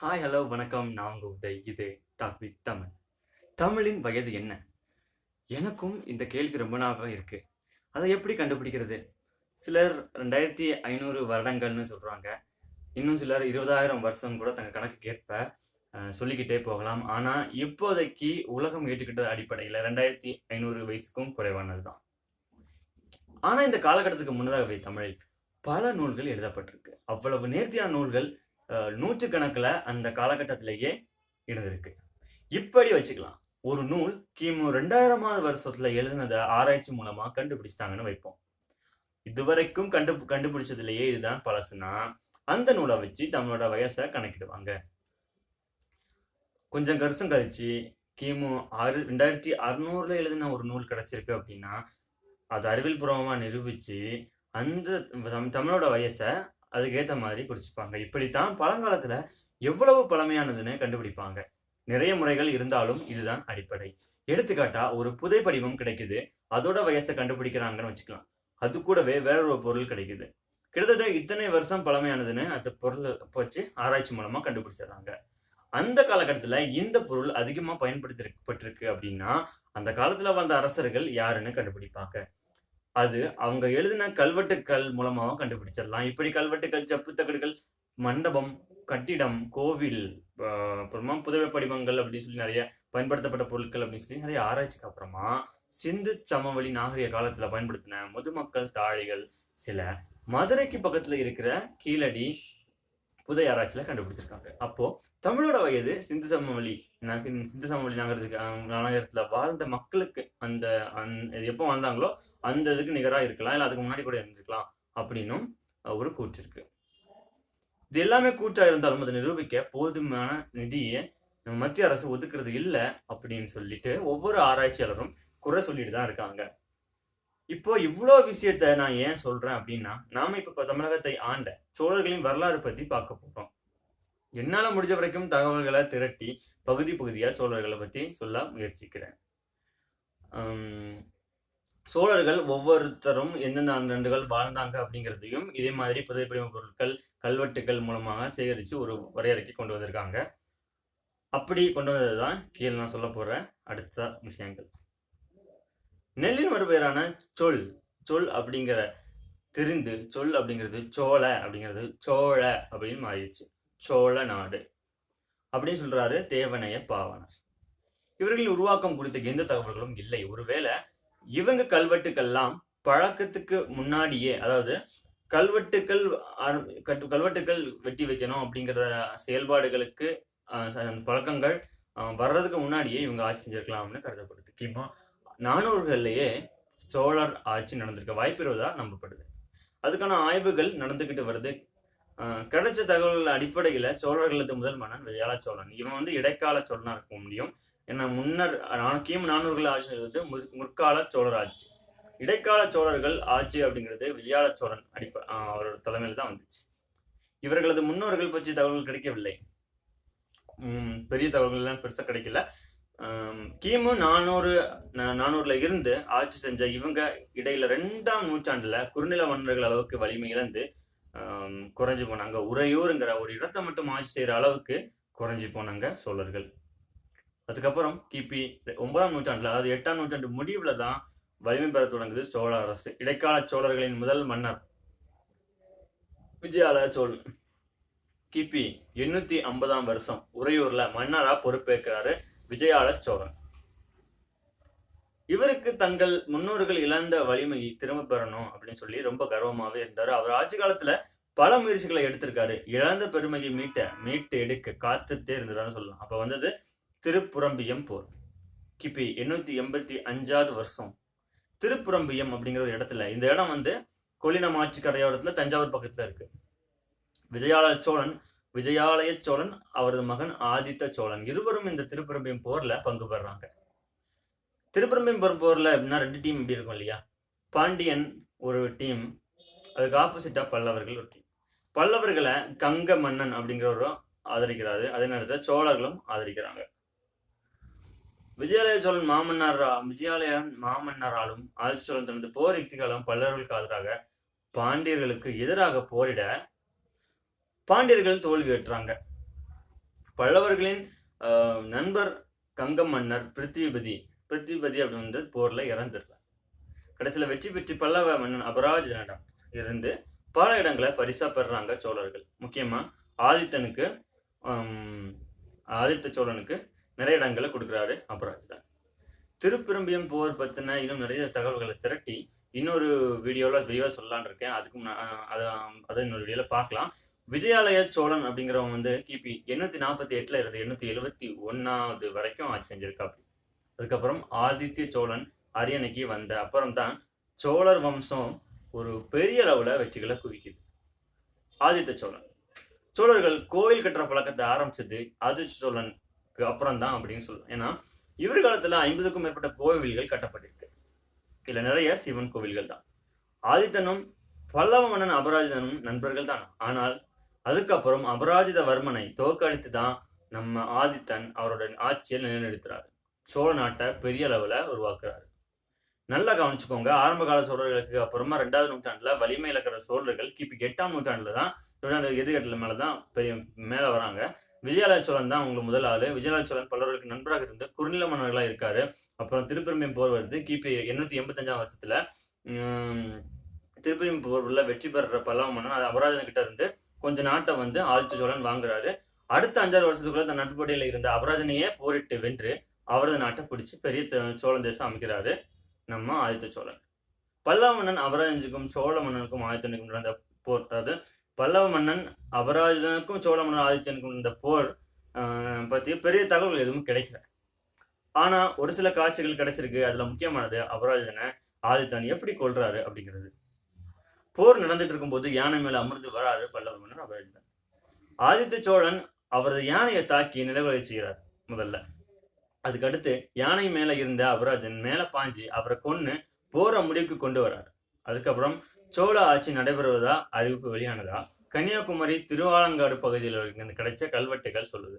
Hi hello வணக்கம். நான் உங்க உதய். இது டாக் தமிழ். தமிழின் வயது என்ன? எனக்கும் இந்த கேள்வி ரொம்ப நாளாக இருக்கு. அதை எப்படி கண்டுபிடிக்கிறது? சிலர் ரெண்டாயிரத்தி ஐநூறு வருடங்கள்னு சொல்றாங்க. இன்னும் சிலர் இருபதாயிரம் வருஷம் கூட தங்க கணக்கு கேட்ப சொல்லிக்கிட்டே போகலாம். ஆனால் இப்போதைக்கு உலகம் ஏற்றுக்கிட்ட அடிப்படையில் ரெண்டாயிரத்தி ஐநூறு வயசுக்கும் குறைவானது தான் ஆனால் இந்த காலகட்டத்துக்கு முன்னதாகவே தமிழில் பல நூல்கள் எழுதப்பட்டிருக்கு. அவ்வளவு நேர்த்தியான நூல்கள் நூற்றுக்கணக்கில் அந்த காலகட்டத்திலேயே இருந்திருக்கு. இப்படி வச்சுக்கலாம். ஒரு நூல் கிமு ரெண்டாயிரமாவது வருஷத்துல எழுதினதை ஆராய்ச்சி மூலமா கண்டுபிடிச்சிட்டாங்கன்னு வைப்போம். இதுவரைக்கும் கண்டு கண்டுபிடிச்சதுலயே இதுதான் பழசுனா அந்த நூலை வச்சு தன்னோட வயசை கணக்கிடுவாங்க. கொஞ்சம் வருஷம் கழிச்சு கிமு ஆறு ரெண்டாயிரத்தி அறுநூறுல எழுதின ஒரு நூல் கிடைச்சிருக்கு அப்படின்னா அது அறிவியல் பூர்வமா நிரூபிச்சு அந்த தம்- தமிழோட வயசை அதுக்கேற்ற மாதிரி குறிச்சுப்பாங்க இப்படித்தான் பழங்காலத்துல எவ்வளவு பழமையானதுன்னு கண்டுபிடிப்பாங்க. நிறைய முறைகள் இருந்தாலும் இதுதான் அடிப்படை. எடுத்துக்காட்டா ஒரு புதை படிவம் கிடைக்குது. அதோட வயசை கண்டுபிடிக்கிறாங்கன்னு வச்சுக்கலாம். அது கூடவே வேற ஒரு பொருள் கிடைக்குது. கிட்டத்தட்ட இத்தனை வருஷம் பழமையானதுன்னு அந்த பொருளை வச்சு ஆராய்ச்சி மூலமா கண்டுபிடிச்சிடுறாங்க. அந்த காலகட்டத்தில் இந்த பொருள் அதிகமாக பயன்படுத்தப்பட்டிருக்கு அப்படின்னா அந்த காலத்தில் வாழ்ந்த அரசர்கள் யாருன்னு கண்டுபிடிப்பாங்க. அது அவங்க எழுதின கல்வெட்டுக்கள் மூலமாக கண்டுபிடிச்சிடலாம். இப்படி கல்வெட்டுக்கள் செப்பு தகடுகள் மண்டபம் கட்டிடம் கோவில் அப்புறமா புதவை படிமங்கள் அப்படின்னு சொல்லி நிறைய பயன்படுத்தப்பட்ட பொருட்கள் அப்படின்னு சொல்லி நிறைய ஆராய்ச்சிக்கு அப்புறமா சிந்து சமவெளி நாகரிக காலத்துல பயன்படுத்தின முதுமக்கள் தாழிகள் சில மதுரைக்கு பக்கத்துல இருக்கிற கீழடி புதை ஆராய்ச்சியில கண்டுபிடிச்சிருக்காங்க. அப்போ தமிழோட வயது சிந்து சமவெளி சிந்து சமவெளி நகரத்துக்கு நகரத்துல வாழ்ந்த மக்களுக்கு அந்த அந் இது எப்போ வாழ்ந்தாங்களோ அந்த இதுக்கு நிகராக இருக்கலாம் இல்லை அதுக்கு முன்னாடி கூட இருந்திருக்கலாம் அப்படின்னும் ஒரு கூற்று இருக்கு. இது எல்லாமே கூற்றாக இருந்தாலும் அதை நிரூபிக்க போதுமான நிதியை நம்ம மத்திய அரசு ஒதுக்குறது இல்லை அப்படின்னு சொல்லிட்டு ஒவ்வொரு ஆராய்ச்சியாளரும் குறை சொல்லிட்டு தான் இருக்காங்க. இப்போ இவ்வளோ விஷயத்த நான் ஏன் சொல்றேன் அப்படின்னா நாம இப்போ தமிழகத்தை ஆண்ட சோழர்களின் வரலாறு பத்தி பார்க்க போறோம். என்னால முடிஞ்ச வரைக்கும் தகவல்களை திரட்டி பகுதி பகுதியா சோழர்களை பத்தி சொல்ல முயற்சிக்கிறேன். சோழர்கள் ஒவ்வொருத்தரும் எந்தெந்த ஆண்டுகள் வாழ்ந்தாங்க அப்படிங்கிறதையும் இதே மாதிரி புதைப்படிம பொருட்கள் கல்வெட்டுகள் மூலமாக சேகரித்து ஒரு வரையறைக்கு கொண்டு வந்திருக்காங்க. அப்படி கொண்டு வந்தது தான் கீழே நான் சொல்ல போற அடுத்த விஷயங்கள். நெல்லின் மறுபெயரான சொல் சொல் அப்படிங்கிற திரிந்து சொல் அப்படிங்கிறது சோழ அப்படிங்கிறது சோழ அப்படின்னு மாறிடுச்சு. சோழ நாடு அப்படின்னு சொல்றாரு தேவனைய பாவனர். இவர்களின் உருவாக்கம் குறித்த எந்த தகவல்களும் இல்லை. ஒருவேளை இவங்க கல்வெட்டுக்கள்லாம் பழக்கத்துக்கு முன்னாடியே அதாவது கல்வெட்டுக்கள் கட்டு- கல்வெட்டுக்கள் வெட்டி வைக்கணும் அப்படிங்கிற செயல்பாடுகளுக்கு அந்த பழக்கங்கள் வர்றதுக்கு முன்னாடியே இவங்க ஆட்சி செஞ்சிருக்கலாம்னு கருதப்படுது. கிமு நானூறுகள்லேயே சோழர் ஆட்சி நடந்திருக்க வாய்ப்பு நம்பப்படுது. அதுக்கான ஆய்வுகள் நடந்துக்கிட்டு வருது. கிடைச்ச தகவல்கள் அடிப்படையில் சோழர்களது முதல் மன்னன் விஜயால சோழன். இவன் வந்து இடைக்கால சோழனா இருக்க முடியும். ஏன்னா முன்னர் நா- கிமு நானூறுகள் ஆட்சி வந்து முற்கால சோழர் ஆட்சி இடைக்கால சோழர்கள் ஆட்சி அப்படிங்கிறது விஜயால சோழன் அடிப்ப அவரோட தலைமையில் தான் வந்துச்சு. இவர்களது முன்னோர்கள் பற்றி தகவல்கள் கிடைக்கவில்லை. பெரிய தகவல்கள் பெருசாக கிடைக்கல. கிமு நானூறு நானூறுல இருந்து ஆட்சி செஞ்ச இவங்க இடையில ரெண்டாம் நூற்றாண்டுல குறுநில மன்னர்கள் அளவுக்கு வலிமை இழந்து குறைஞ்சு போனாங்க. உறையூருங்கிற ஒரு இடத்தை மட்டும் ஆட்சி செய்யற அளவுக்கு குறைஞ்சு போனாங்க சோழர்கள். அதுக்கப்புறம் கிபி ஒன்பதாம் நூற்றாண்டில் அதாவது எட்டாம் நூற்றாண்டு முடிவில் தான் வலிமை பெற தொடங்குது சோழ அரசு. இடைக்கால சோழர்களின் முதல் மன்னர். விஜயாலய சோழன். கிபி எண்ணூத்தி ஐம்பதாம் வருஷம் உறையூர்ல மன்னரா பொறுப்பேற்கிறாரு விஜயால சோழன். இவருக்கு தங்கள் முன்னோர்கள் இழந்த வலிமையை திரும்ப பெறணும் அப்படின்னு சொல்லி ரொம்ப கர்வமாவே இருந்தாரு. அவர் ஆட்சி காலத்துல பல முயற்சிகளை எடுத்திருக்காரு. இழந்த பெருமையை மீட்ட மீட்டு எடுக்க காத்துட்டே இருந்தாருன்னு சொல்லலாம். அப்ப வந்தது திருப்புறம்பியம் போர். கிபி எண்ணூத்தி எண்பத்தி அஞ்சாவது வருஷம். திருப்புறம்பியம் அப்படிங்கிற ஒரு இடத்துல இந்த இடம் வந்து கொள்ளினம் ஆட்சி கரையோரத்துல தஞ்சாவூர் பக்கத்துல இருக்கு. விஜயாலய சோழன் விஜயாலய சோழன் அவரது மகன் ஆதித்த சோழன். இருவரும் இந்த திருப்புறம்பியம் போர்ல பங்கு பெறாங்க. திருப்புறம்பியம் போர் போர்ல அப்படின்னா ரெண்டு டீம் இப்படி இருக்கும் இல்லையா? பாண்டியன் ஒரு டீம் அதுக்கு ஆப்போசிட்டா பல்லவர்கள் ஒரு டீம். பல்லவர்களை கங்க மன்னன் அப்படிங்கிறவரும் ஆதரிக்கிறாரு. அதே நேரத்தில் சோழர்களும் ஆதரிக்கிறாங்க. விஜயாலய சோழன் மாமன்னார் விஜயாலய மாமன்னராலும் ஆதித்த சோழன் தனது போர் யுக்திகளும் பல்லவர்களுக்கு ஆதரவாக பாண்டியர்களுக்கு எதிராக போரிட பாண்டியர்கள் தோல்வியுற்றாங்க பல்லவர்களின் ஆஹ், நண்பர் கங்க மன்னர் பிருத்திவிபதி பிருத்திவிபதி அப்படி வந்து போர்ல இறந்துடுறார். கடைசியில் வெற்றி பெற்று பல்லவ மன்னன் அபராஜனிடம் இருந்து பல இடங்களை பரிசா பெறுறாங்க சோழர்கள். முக்கியமா ஆதித்தனுக்கு ஆதித்த சோழனுக்கு நிறைய இடங்களை கொடுக்குறாரு அபராஜிதன் திருப்பெரும்பியம் போர் பற்றின இன்னும் நிறைய தகவல்களை திரட்டி இன்னொரு வீடியோவில் விரிவாக சொல்லலான் இருக்கேன். அதுக்கு நான் அதை அதை இன்னொரு வீடியோவில் பார்க்கலாம். விஜயாலய சோழன் அப்படிங்கிறவன் வந்து கிபி எண்ணூற்றி நாற்பத்தி எட்டில் இருந்து எண்ணூற்றி எழுபத்தி ஒன்றாவது வரைக்கும் ஆட்சி செஞ்சிருக்காப்பி அதுக்கப்புறம் ஆதித்ய சோழன் அரியணைக்கு வந்த அப்புறம் தான் சோழர் வம்சம் ஒரு பெரிய அளவில் வெற்றிகளை குவிக்குது. ஆதித்த சோழன். சோழர்கள் கோயில் கட்டுற பழக்கத்தை ஆரம்பிச்சது ஆதித்த சோழன் அப்புறம் தான் அப்படின்னு சொல்லலாம் ஏன்னா இவர் காலத்துல ஐம்பதுக்கும் மேற்பட்ட கோவில்கள் கட்டப்பட்டிருக்கு. இதுல நிறைய சிவன் கோவில்கள் தான். ஆதித்தனும் பல்லவ மன்னன் அபராஜிதனும் நண்பர்கள் தான். ஆனால் அதுக்கப்புறம் அபராஜிதவர்மனை தோக்கடித்து தான் நம்ம ஆதித்தன் அவரோட ஆட்சியை நிலைநிறுத்துறாரு. சோழ நாட்டை பெரிய அளவுல உருவாக்குறாரு. நல்லா கவனிச்சுக்கோங்க ஆரம்ப கால சோழர்களுக்கு அப்புறமா ரெண்டாவது நூற்றாண்டுல வலிமை இழக்கிற சோழர்கள் கிபி எட்டாம் நூற்றாண்டுல தான் நூற்றாண்டு எதிர்கட்டில மேலதான் பெரிய மேல வராங்க. விஜயாலய சோழன் தான் உங்களுக்கு முதல் ஆளு. விஜயாலய சோழன் பல்லவர்களுக்கு நண்பராக இருந்து குறுநில மன்னர்களாக இருக்காரு. அப்புறம் திருப்பெருமையும் போர் வருது. கிபி எண்ணூத்தி எண்பத்தஞ்சாம் வருஷத்துல உம், திருப்பெரும்பியம் போர்ல வெற்றி பெறுற பல்லவ மன்னன். அது அபராஜன் கிட்ட இருந்து கொஞ்ச நாட்டை வந்து ஆதித்த சோழன் வாங்குறாரு. அடுத்த அஞ்சாறு வருஷத்துக்குள்ள தன் நட்புப்படையில இருந்த அபராஜனையே போரிட்டு வென்று அவரது நாட்டை பிடிச்சி பெரிய சோழன் தேசம் அமைக்கிறாரு நம்ம ஆதித்த சோழன். பல்லவ மன்னன் அபராஜனுக்கும் சோழ மன்னனுக்கும் ஆதித்தனுக்கும் நடந்த போர் அதாவது பல்லவ மன்னன் அபராஜனுக்கும் சோழ மன்னன் ஆதித்தனுக்கும் இந்த போர் ஆஹ், பத்தி பெரிய தகவல்கள் எதுவும் கிடைக்கல. ஆனா ஒரு சில காட்சிகள் கிடைச்சிருக்கு. அதுல முக்கியமானது அபராஜனை ஆதித்தன் எப்படி கொல்றாரு அப்படிங்கிறது. போர் நடந்துட்டு இருக்கும்போது யானை மேல அமர்ந்து வராரு பல்லவ மன்னர் அபராஜிதன். ஆதித்த சோழன் அவரது யானையை தாக்கி நிலவரை செய்கிறார் முதல்ல. அதுக்கடுத்து யானை மேல இருந்த அபராஜன் மேல பாஞ்சு அவரை கொன்னு போரை முடிவுக்கு கொண்டு வர்றாரு அதுக்கப்புறம் சோழ ஆட்சி நடைபெறுவதா? அறிவிப்பு வெளியானதா? கன்னியாகுமரி திருவாலங்காடு பகுதியில் கிடைச்ச கல்வெட்டுகள் சொல்லுது.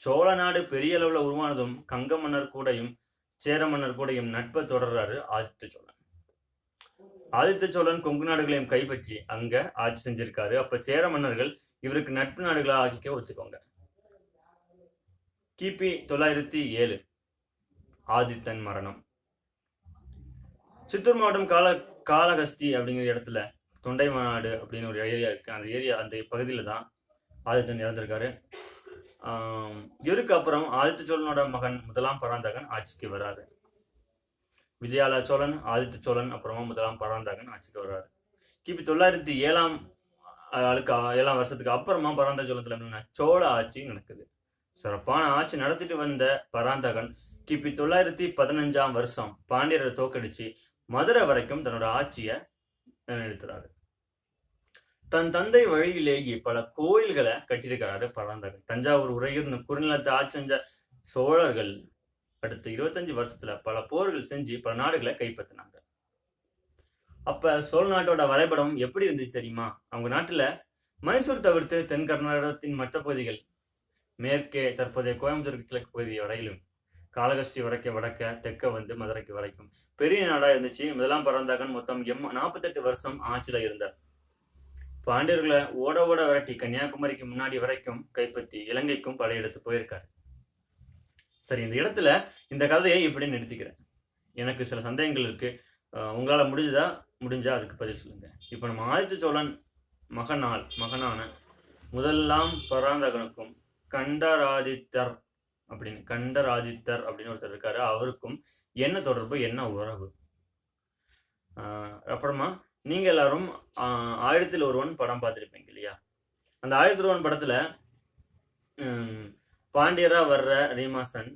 சோழ நாடு பெரிய அளவுல உருவானதும் கங்க மன்னர் கூடயும் சேர மன்னர் கூடயும் நட்பை தொடர்றாரு ஆதித்த சோழன். ஆதித்த சோழன் கொங்கு நாடுகளையும் கைப்பற்றி அங்க ஆட்சி செஞ்சிருக்காரு. அப்ப சேர மன்னர்கள் இவருக்கு நட்பு நாடுகளை ஆக்கிக்க ஒத்துக்கோங்க. கிபி தொள்ளாயிரத்தி ஏழு. ஆதித்தன் மரணம். சித்தூர் மாவட்டம் கால காலகஸ்தி அப்படிங்கிற இடத்துல தொண்டை மாநாடு அப்படின்னு ஒரு ஏரியா இருக்கு. அந்த ஏரியா அந்த பகுதியில தான் ஆதித்தன் இறந்திருக்காரு. இவருக்கு அப்புறம் ஆதித்த சோழனோட மகன் முதலாம் பராந்தகன் ஆட்சிக்கு வராரு. விஜயால சோழன் ஆதித்த சோழன் அப்புறமா முதலாம் பராந்தகன் ஆட்சிக்கு வர்றாரு கிபி தொள்ளாயிரத்தி ஏழாம் ஆளுக்கு ஏழாம் வருஷத்துக்கு அப்புறமா பராந்த சோழத்தில் என்னன்னா சோழ ஆட்சி நடக்குது. சிறப்பான ஆட்சி நடத்திட்டு வந்த பராந்தகன் கிபி தொள்ளாயிரத்தி பதினஞ்சாம் வருஷம் பாண்டியரை தோக்கடிச்சு மதுரை வரைக்கும் தன்னோட ஆட்சியை நிலைநிறுத்துறாரு. தன் தந்தை வழியிலேயே பல கோயில்களை கட்டியிருக்கிறாரு பராந்தகன். தஞ்சாவூர் உறையூர் குறுநிலத்தை ஆட்சி செஞ்ச சோழர்கள் அடுத்த இருபத்தஞ்சு வருஷத்துல பல போர்கள் செஞ்சு பல நாடுகளை கைப்பற்றினாங்க. அப்ப சோழ நாட்டோட வரைபடம் எப்படி இருந்துச்சு தெரியுமா? அவங்க நாட்டுல மைசூர் தவிர்த்து தென் கர்நாடகத்தின் மற்ற பகுதிகள் மேற்கே தற்போதைய கோயம்புத்தூர் கிழக்கு பகுதி வரையிலும் காலகஸ்தி வரைக்கும் வடக்க தெற்க வந்து மதுரைக்கு வரைக்கும். பெரிய நாடா இருந்துச்சு. முதலாம் பராந்தகன் மொத்தம் எம் நாற்பத்தெட்டு வருஷம் ஆட்சியில இருந்தார். பாண்டியர்களை ஓட ஓட விரட்டி கன்னியாகுமரிக்கு முன்னாடி வரைக்கும் கைப்பற்றி இலங்கைக்கும் படையெடுத்து போயிருக்காரு. சரி இந்த இடத்துல இந்த கதையை இப்படி நிறுத்திக்கிறேன். எனக்கு சில சந்தேகங்கள் இருக்கு. உங்களால் உங்களால முடிஞ்சதா? முடிஞ்சா அதுக்கு பதில் சொல்லுங்க. இப்போ நம்ம ஆதித்த சோழன் மகனால் மகனான முதலாம் பராந்தகனுக்கும் கண்டராதித்தர் அப்படின்னு கண்டராஜித்தர் அப்படின்னு ஒருத்தர் இருக்காரு. அவருக்கும் என்ன தொடர்பு என்ன உறவு? ஆஹ் அப்புறமா நீங்க எல்லாரும் ஆஹ் ஆயிரத்தில் ஒருவன் படம் பார்த்துருப்பீங்க இல்லையா? அந்த ஆயிரத்தில் ஒருவன் படத்துல ஹம், பாண்டியரா வர்ற ரீமாசன்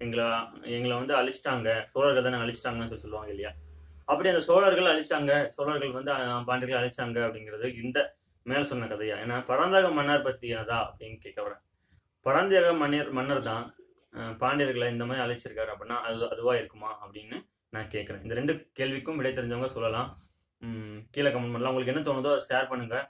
எங்களை எங்களை வந்து அழிச்சிட்டாங்க. சோழர்கள் தானே அழிச்சிட்டாங்கன்னு சொல்லி சொல்லுவாங்க இல்லையா? அப்படி அந்த சோழர்கள் அழிச்சாங்க. சோழர்கள் வந்து பாண்டியர்கள் அழிச்சாங்க அப்படிங்கிறது இந்த மேல் சொன்ன கதையா? ஏன்னா பராந்தக மன்னர் பத்தியாதா அப்படின்னு கேட்க வரேன் பராந்தக மன்னர் மன்னர் தான் பாண்டியர்களை இந்த மாதிரி அழைச்சிருக்காரு அப்படின்னா அது அதுவாக இருக்குமா அப்படின்னு நான் கேட்குறேன் இந்த ரெண்டு கேள்விக்கும் விடை தெரிஞ்சவங்க சொல்லலாம். கீழே கமெண்ட் பண்ணலாம். உங்களுக்கு என்ன தோணுதோ அதை ஷேர் பண்ணுங்கள்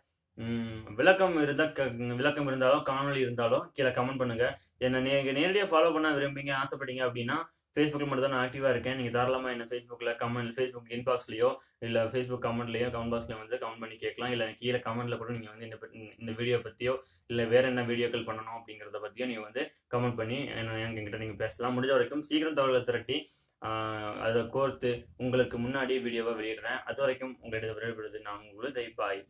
விளக்கம் இருந்தால் விளக்கம் இருந்தாலும் காணொளி இருந்தாலும் கீழே கமெண்ட் பண்ணுங்க. என்னை நீங்கள் நேரடியாக ஃபாலோ பண்ண விரும்புங்க ஆசைப்பட்டீங்க அப்படின்னா ஃபேஸ்புக்கில் மட்டும் தான் நான் ஆக்டிவாக இருக்கேன். நீங்கள் தாராளமாக என்ன ஃபேஸ்புக்கில் கமெண்ட் ஃபேஸ்புக் இன்பாக்ஸ்லையோ இல்லை ஃபேஸ்புக் கமெண்ட்லையோ கமெண்ட் பாக்ஸில் வந்து கமெண்ட் பண்ணி கேட்கலாம். இல்லை கீழே கமெண்ட்டில் கூட நீங்கள் வந்து இந்த இந்த வீடியோ பற்றியோ இல்லை வேறு என்ன வீடியோக்கள் பண்ணணும் அப்படிங்கிறத பற்றியோ நீங்கள் வந்து கமெண்ட் பண்ணி என்ன என்கிட்ட நீங்கள் பேசலாம். முடிஞ்ச வரைக்கும் சீக்கிரம் தகவலை திரட்டி அதை கோர்த்து உங்களுக்கு முன்னாடி வீடியோவை வெளியிடுறேன். அது வரைக்கும் உங்களிடம் விடைபெறுவது நான் உங்களுக்கு பாய்